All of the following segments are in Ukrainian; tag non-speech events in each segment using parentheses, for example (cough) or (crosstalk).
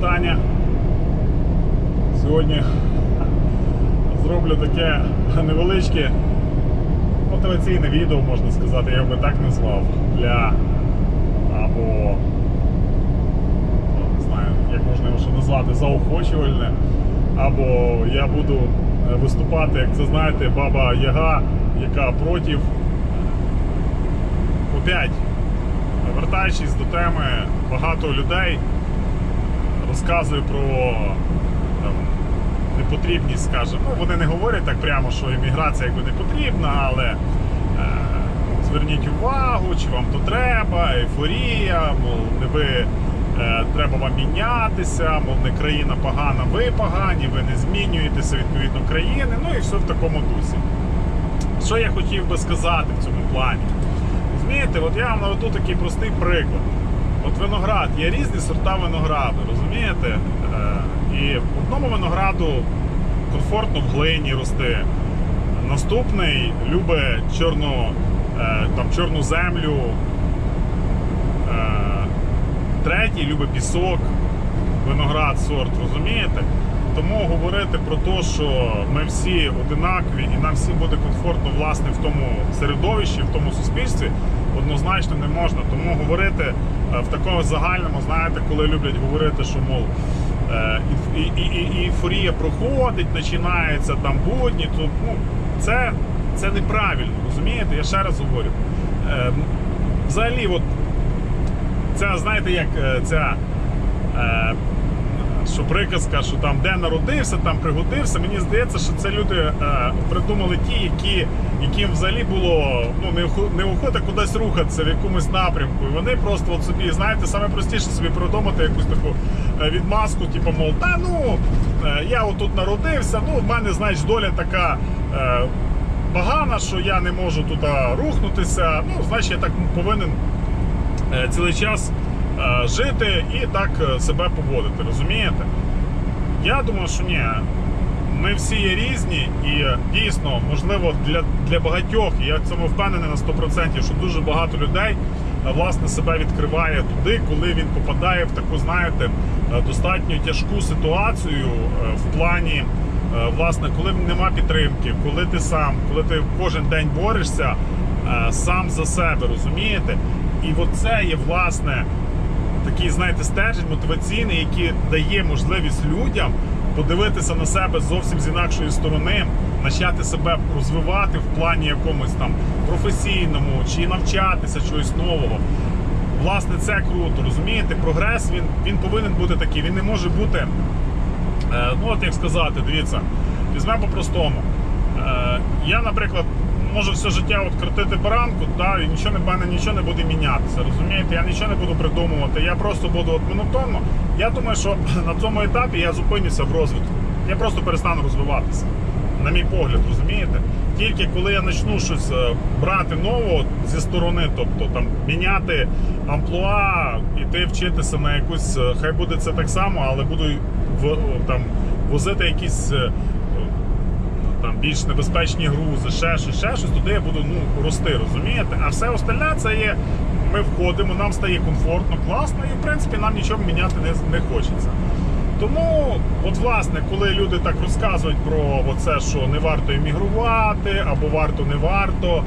вітання. Сьогодні зроблю таке невеличке мотиваційне відео, можна сказати, я би так назвав. Для або ну, не знаю, як можна його ще назвати, заохочувальне. Або я буду е, виступати, як це знаєте, баба Яга, яка проти опять вертаючись до теми, багато людей розказує про там, непотрібність, скажімо. Ну, вони не говорять так прямо, що імміграція якби не потрібна, але е, зверніть увагу, чи вам то треба, ейфорія, мол, не ви е, треба вам мінятися, мов не країна погана, ви погані, ви не змінюєтеся відповідно країни, ну і все в такому дусі. Що я хотів би сказати в цьому плані? Розумієте, от я вам наведу такий простий приклад. От виноград, є різні сорта винограду, розумієте? Е, і одному винограду комфортно в глині рости. Наступний любить чорну, е, там, чорну землю. Е, третій любить пісок, виноград сорт, розумієте? Тому говорити про те, що ми всі одинакові і нам всім буде комфортно власне в тому середовищі, в тому суспільстві, однозначно не можна. Тому говорити е, в такому загальному, знаєте, коли люблять говорити, що мов е, і, ейфорія проходить, починається там будні, то ну, це, це неправильно, розумієте? Я ще раз говорю. Е, Взагалі, от це знаєте, як ця. Що приказка, що там де народився, там пригодився. Мені здається, що це люди е, придумали ті, які, яким взагалі було ну, неохота кудись рухатися в якомусь напрямку. І вони просто от собі, знаєте, саме простіше собі придумати якусь таку е, відмазку, типу, мов, та ну е, я отут народився, ну в мене, знаєш, доля така. Е, Погана, що я не можу туди рухнутися. Ну, значить, я так повинен е, цілий час жити і так е, себе поводити, розумієте? Я думаю, що ні. Ми всі є різні, і е, дійсно, можливо, для, для багатьох, і я в цьому впевнений на 100%, що дуже багато людей е, власне себе відкриває туди, коли він попадає в таку, знаєте, е, достатньо тяжку ситуацію е, в плані, е, власне, коли нема підтримки, коли ти сам, коли ти кожен день борешся е, сам за себе, розумієте? І от це є власне такий, знаєте, стержень мотиваційний, який дає можливість людям подивитися на себе зовсім з інакшої сторони, почати себе розвивати в плані якомусь там професійному чи навчатися чогось нового. Власне, це круто, розумієте? Прогрес він, він повинен бути такий. Він не може бути, е, ну от як сказати, дивіться, візьмемо по-простому. Е, я, наприклад, можу все життя от крутити баранку, та, і нічого в мене нічого не буде мінятися. Розумієте, я нічого не буду придумувати. Я просто буду от монотонно. Я думаю, що (clears throat) на цьому етапі я зупинюся в розвитку. Я просто перестану розвиватися. На мій погляд, розумієте? Тільки коли я почну щось е, брати нового зі сторони, тобто там міняти амплуа, іти вчитися на якусь, е, хай буде це так само, але буду в, там возити якісь е, там більш небезпечні грузи, ще щось, ще щось, туди я буду ну, рости, розумієте? А все остальне це є. Ми входимо, нам стає комфортно, класно, і в принципі нам нічого міняти не, не хочеться. Тому, от власне, коли люди так розказують про це, що не варто емігрувати, або варто не варто,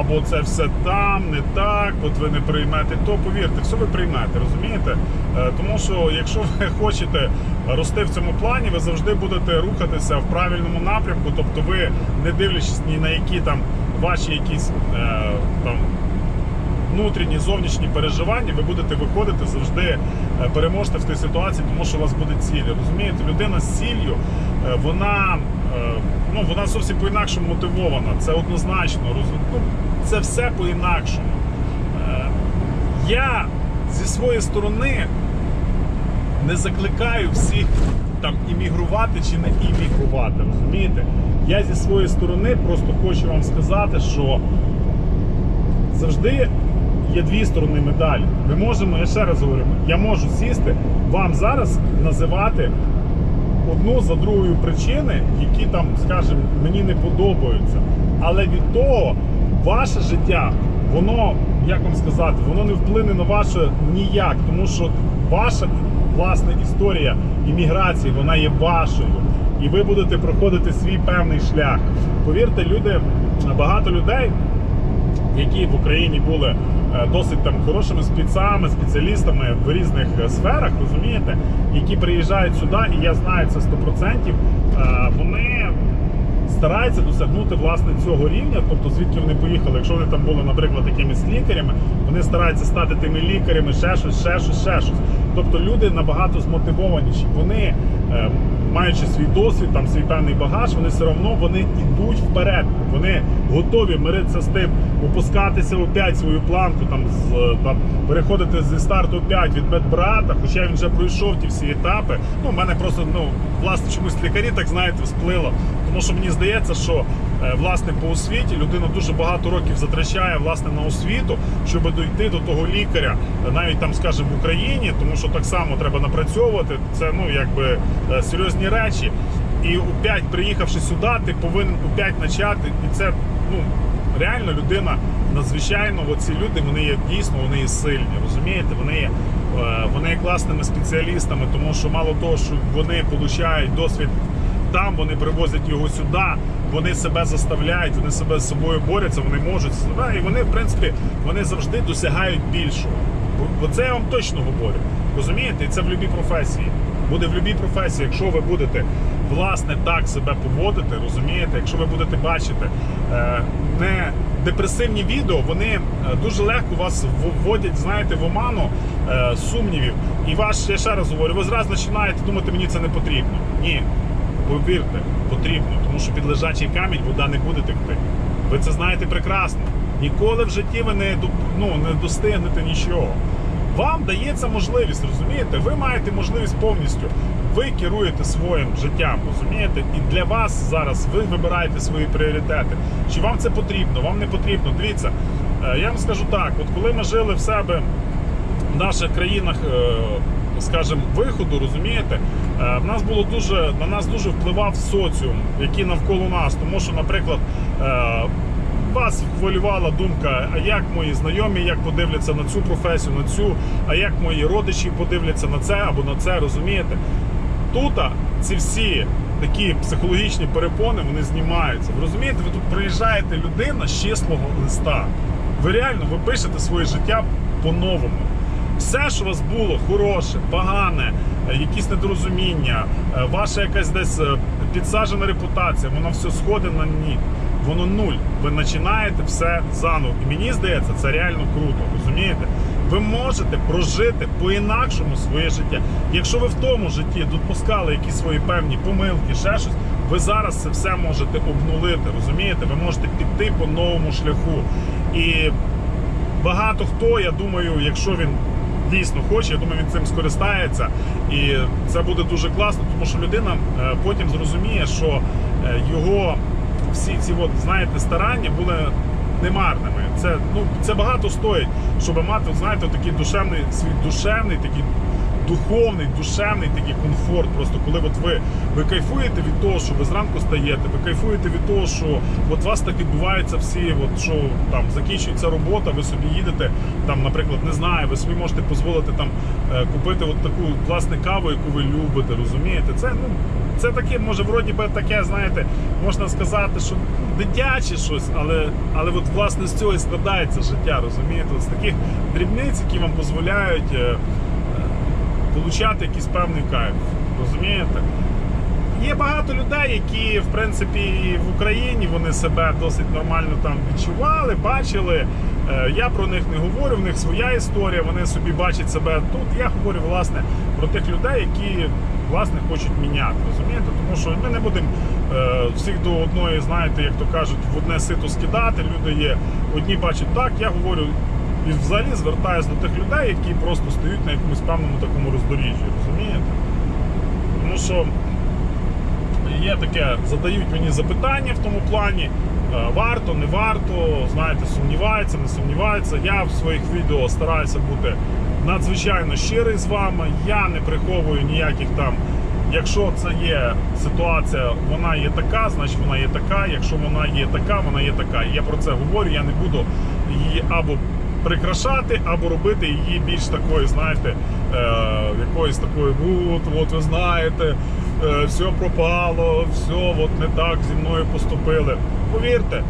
або це все там, не так, от ви не приймете, то повірте, все ви приймете, розумієте? Е, Тому що якщо ви (laughs) хочете рости в цьому плані, ви завжди будете рухатися в правильному напрямку, тобто ви не дивлячись ні на які там ваші якісь е, там внутрішні, зовнішні переживання, ви будете виходити завжди е, переможете в тій ситуації, тому що у вас буде ціль. Розумієте, людина з ціллю, вона, ну, вона зовсім по-інакшому мотивована. Це однозначно. Ну, це все по-інакшому. Е, Я зі своєї сторони не закликаю всіх там іммігрувати чи не іммігрувати. Розумієте? Я зі своєї сторони просто хочу вам сказати, що завжди є дві сторони медалі. Ми можемо, я ще раз говорю, я можу сісти вам зараз називати одну за другою причини, які там, скажімо, мені не подобаються. Але від того ваше життя, воно, як вам сказати, воно не вплине на ваше ніяк, тому що ваша власна історія імміграції, вона є вашою. І ви будете проходити свій певний шлях. Повірте, люди, багато людей, які в Україні були досить там хорошими спецами, спеціалістами в різних е, сферах, розумієте, які приїжджають сюди, і я знаю це 100%, е, вони стараються досягнути власне цього рівня, тобто звідки вони поїхали. Якщо вони там були, наприклад, якимись лікарями, вони стараються стати тими лікарями, ще щось, ще щось, ще щось. Тобто люди набагато змотивованіші. Вони, е, маючи свій досвід, там свій певний багаж, вони все одно вони йдуть вперед. Вони готові миритися з тим, опускатися опять свою планку, там з там переходити зі старту 5 від медбрата, хоча він вже пройшов ті всі етапи. Ну, в мене просто ну власне чомусь лікарі, так знаєте, сплило. Тому що мені здається, що власне по освіті людина дуже багато років затрачає власне на освіту, щоб дойти до того лікаря, е, навіть там, скажімо, в Україні, тому що так само треба напрацьовувати. Це ну якби е, серйозні речі. І опять приїхавши сюди, ти повинен опять почати. І це ну реально людина надзвичайно. Оці люди вони є дійсно, вони є сильні. Розумієте, вони є. е, Вони є класними спеціалістами, тому що мало того, що вони отримують досвід там, вони привозять його сюди, вони себе заставляють, вони себе з собою борються, вони можуть себе, і вони, в принципі, вони завжди досягають більшого. Бо- це я вам точно говорю. Розумієте? І це в будь-якій професії. Буде в будь-якій професії, якщо ви будете власне так себе поводити, розумієте, якщо ви будете бачити е, не депресивні відео, вони е, дуже легко вас вводять, знаєте, в оману е, сумнівів. І ваш, я ще раз говорю, ви зразу починаєте думати, мені це не потрібно. Ні, повірте, потрібно, тому що під лежачий камінь вода не буде текти. Ви це знаєте прекрасно. Ніколи в житті ви не, ну, не достигнете нічого. Вам дається можливість, розумієте? Ви маєте можливість повністю. Ви керуєте своїм життям, розумієте? І для вас зараз ви вибираєте свої пріоритети. Чи вам це потрібно? Вам не потрібно. Дивіться, е, я вам скажу так: от коли ми жили в себе в наших країнах, е, скажімо, виходу, розумієте, в нас було дуже на нас дуже впливав соціум, який навколо нас. Тому що, наприклад, е, вас хвилювала думка, а як мої знайомі, як подивляться на цю професію, на цю, а як мої родичі подивляться на це або на це, розумієте? Тут ці всі такі психологічні перепони вони знімаються. Ви розумієте, ви тут приїжджаєте людина з числого листа. Ви реально ви пишете своє життя по-новому. Все, що у вас було хороше, погане, е, якісь недорозуміння, е, ваша якась десь е, підсаджена репутація, воно все сходить на ні. Воно нуль. Ви починаєте все заново. І мені здається, це реально круто. Розумієте? Ви можете прожити по-інакшому своє життя. Якщо ви в тому житті допускали якісь свої певні помилки, ще щось, ви зараз це все можете обнулити. Розумієте? Ви можете піти по новому шляху. І багато хто, я думаю, якщо він дійсно хоче, я думаю, він цим скористається. І це буде дуже класно, тому що людина е, потім зрозуміє, що е, його всі ці от, знаєте, старання були немарними. Це, ну, це багато стоїть, щоб мати, знаєте, такий душевний, свій душевний, такий духовний, душевний такий комфорт. Просто коли от ви, ви кайфуєте від того, що ви зранку стаєте, ви кайфуєте від того, що от вас так відбуваються всі, от що там закінчується робота, ви собі їдете, там, наприклад, не знаю, ви собі можете дозволити там е, купити от таку власне каву, яку ви любите, розумієте? Це ну. Це таке, може, вроді би таке, знаєте, можна сказати, що дитяче щось, але, але от, власне з цього і складається життя, розумієте? З таких дрібниць, які вам дозволяють е, получати якийсь певний кайф. Розумієте? Є багато людей, які в принципі в Україні вони себе досить нормально там відчували, бачили. Е, Я про них не говорю, в них своя історія, вони собі бачать себе тут. Я говорю власне про тих людей, які власне хочуть міняти. Розумієте? Тому що ми не будемо е, всіх до одної, знаєте, як то кажуть, в одне сито скидати. Люди є одні бачать так. Я говорю і взагалі звертаюся до тих людей, які просто стоять на якомусь певному такому роздоріжжі. Розумієте? Тому що є таке, задають мені запитання в тому плані. е, Варто, не варто, знаєте, сумніваються, не сумніваються. Я в своїх відео стараюся бути надзвичайно щирий з вами. Я не приховую ніяких там. Якщо це є ситуація, вона є така, значить вона є така. Якщо вона є така, вона є така. Я про це говорю. Я не буду її або прикрашати, або робити її більш такою, знаєте, якоюсь такою, от, от ви знаєте, е, все пропало, все от не так зі мною поступили. Повірте,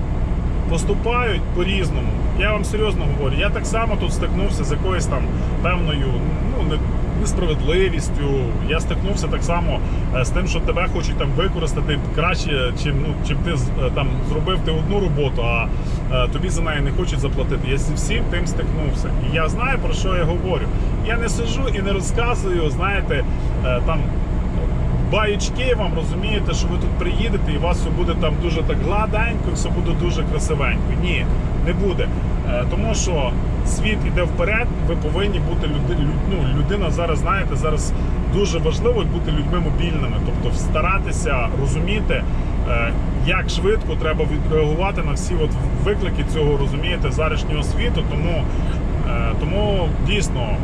поступають по-різному. Я вам серйозно говорю, я так само тут стикнувся з якоюсь там певною ну, несправедливістю. Я стикнувся так само е, з тим, що тебе хочуть там використати краще, чим, ну, чим ти е, там зробив ти одну роботу, а е, тобі за неї не хочуть заплатити. Я зі всім тим стикнувся. І я знаю про що я говорю. Я не сижу і не розказую, знаєте, там баючки вам розумієте, що ви тут приїдете і у вас все буде там дуже так гладенько, все буде дуже красивенько. Ні, не буде. Е, Тому що світ іде вперед, ви повинні бути люди, ну, людина зараз, знаєте, зараз дуже важливо бути людьми мобільними, тобто старатися розуміти, е, як швидко треба відреагувати на всі от виклики цього розумієте зарішнього світу. Тому, е, тому дійсно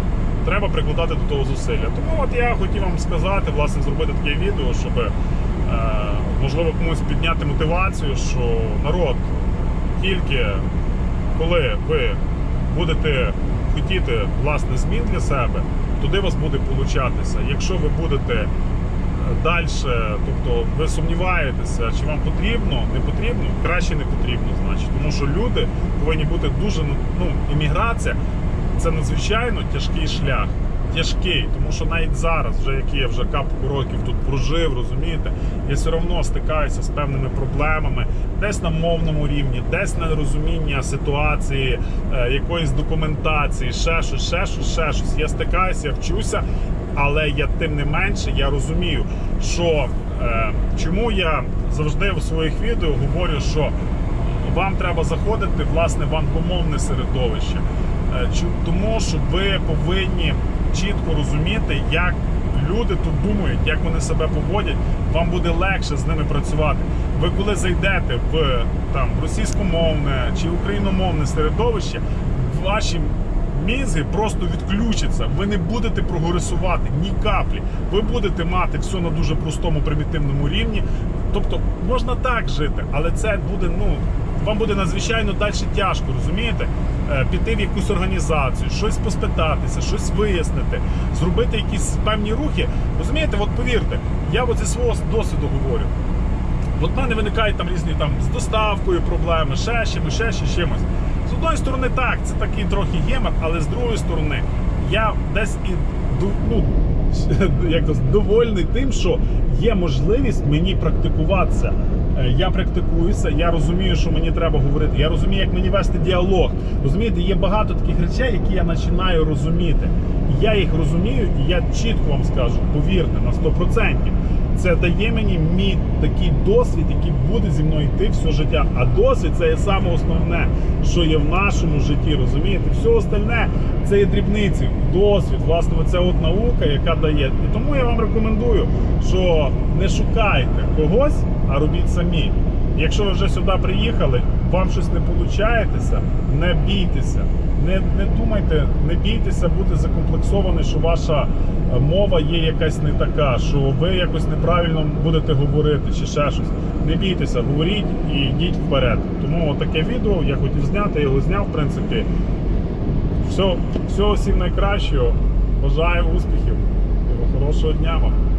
треба прикладати до того зусилля. Тому от я хотів вам сказати, власне, зробити таке відео, щоб е, можливо комусь підняти мотивацію, що народ тільки коли ви будете хотіти власне змін для себе, туди вас буде получатися. Якщо ви будете далі, тобто ви сумніваєтеся, чи вам потрібно, не потрібно, краще не потрібно, значить, тому що люди повинні бути дуже ну, імміграція це надзвичайно тяжкий шлях. Тяжкий, тому що навіть зараз, вже як я вже капку років тут прожив, розумієте, я все одно стикаюся з певними проблемами, десь на мовному рівні, десь на розуміння ситуації, е, якоїсь документації, ще щось, ще щось, ще щось. Я стикаюся, я вчуся, але я тим не менше я розумію, що е, чому я завжди в своїх відео говорю, що вам треба заходити власне в англомовне середовище. Е, Тому що ви повинні чітко розуміти, як люди тут думають, як вони себе поводять. Вам буде легше з ними працювати. Ви коли зайдете в там російськомовне чи україномовне середовище, ваші мізги просто відключаться. Ви не будете прогресувати ні каплі. Ви будете мати все на дуже простому примітивному рівні. Тобто можна так жити, але це буде ну. Вам буде надзвичайно далі тяжко, розумієте? Е, Піти в якусь організацію, щось поспитатися, щось вияснити, зробити якісь певні рухи. Розумієте, от повірте, я от зі свого досвіду говорю. От в мене виникають там різні там з доставкою проблеми, ще чимось, ще ще чимось. З одної сторони, так, це такий трохи гемор, але з другої сторони, я десь і ну, (laughs) як довольний тим, що є можливість мені практикуватися. Е, Я практикуюся, я розумію, що мені треба говорити. Я розумію, як мені вести діалог. Розумієте, є багато таких речей, які я починаю розуміти. І Я їх розумію, і я чітко вам скажу, повірте, на 100%. Це дає мені мій такий досвід, який буде зі мною йти все життя. А досвід це є саме основне, що є в нашому житті. Розумієте, все остальне це є дрібниці, досвід. Власне, це от наука, яка дає. І тому я вам рекомендую, що не шукайте когось, а робіть самі. Якщо ви вже сюди приїхали, вам щось не виходить, не бійтеся. Не, не думайте, не бійтеся бути закомплексований, що ваша е, мова є якась не така, що ви якось неправильно будете говорити чи ще щось. Не бійтеся, говоріть і йдіть вперед. Тому таке відео я хотів зняти, я його зняв, в принципі. Все, всього всім найкращого. Бажаю успіхів. Хорошого дня вам.